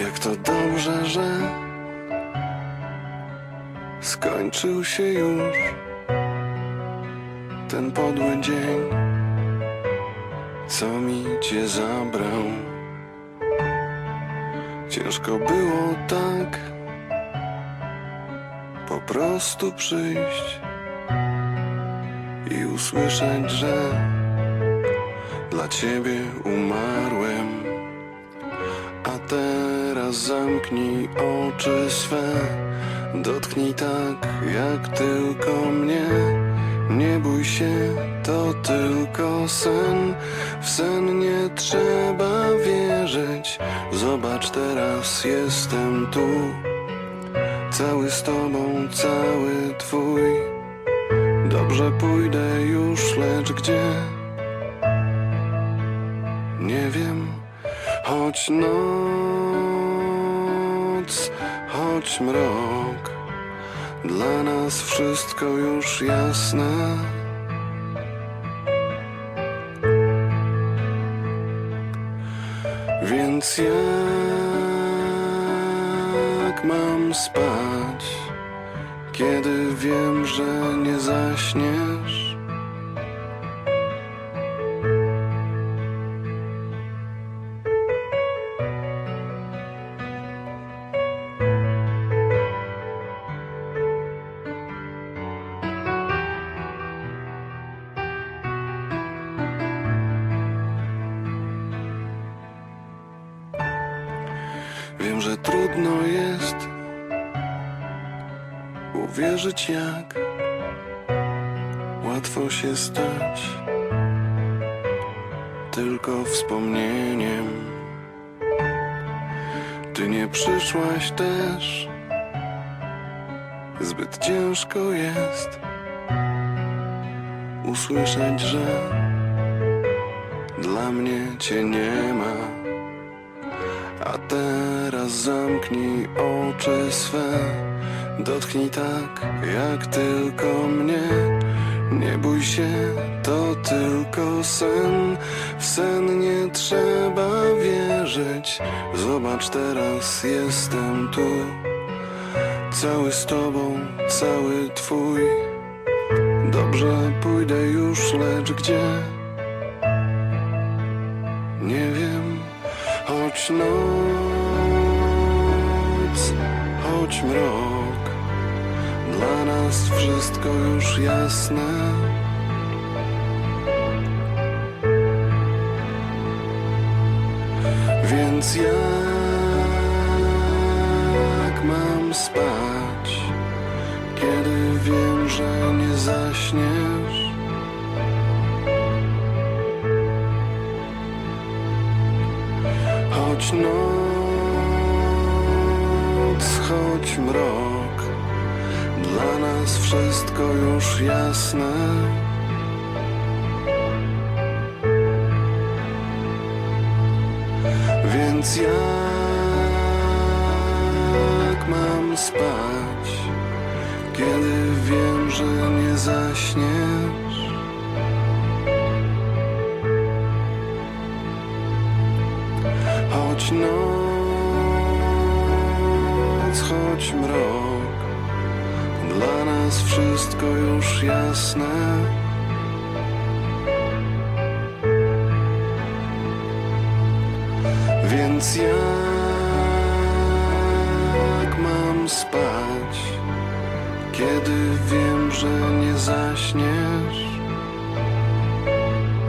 Jak to dobrze, że skończył się już ten podły dzień, co mi cię zabrał. Ciężko było tak po prostu przyjść i usłyszeć, że dla ciebie umarłem. A teraz zamknij oczy swe, dotknij tak jak tylko mnie. Nie bój się, to tylko sen. W sen nie trzeba wierzyć. Zobacz, teraz jestem tu. Cały z tobą, cały twój. Dobrze pójdę już, lecz gdzie? Nie wiem. Choć noc, choć mrok, dla nas wszystko już jasne. Więc jak mam spać, kiedy wiem, że nie zaśniesz? Wiem, że trudno jest uwierzyć, jak łatwo się stać tylko wspomnieniem. Ty nie przyszłaś też, zbyt ciężko jest usłyszeć, że dla mnie cię nie ma. A teraz zamknij oczy swe, dotknij tak jak tylko mnie. Nie bój się, to tylko sen. W sen nie trzeba wierzyć. Zobacz, teraz jestem tu. Cały z tobą, cały twój. Dobrze pójdę już, lecz gdzie? Choć noc, choć mrok, dla nas wszystko już jasne. Więc jak mam spać, kiedy wiem, że nie zaśniesz? Noc, choć mrok, dla nas wszystko już jasne. Więc jak mam spać, kiedy wiem, że nie zaśniesz? Choć noc, choć mrok, dla nas wszystko już jasne. Więc jak mam spać, kiedy wiem, że nie zaśniesz?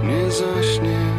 Nie zaśniesz.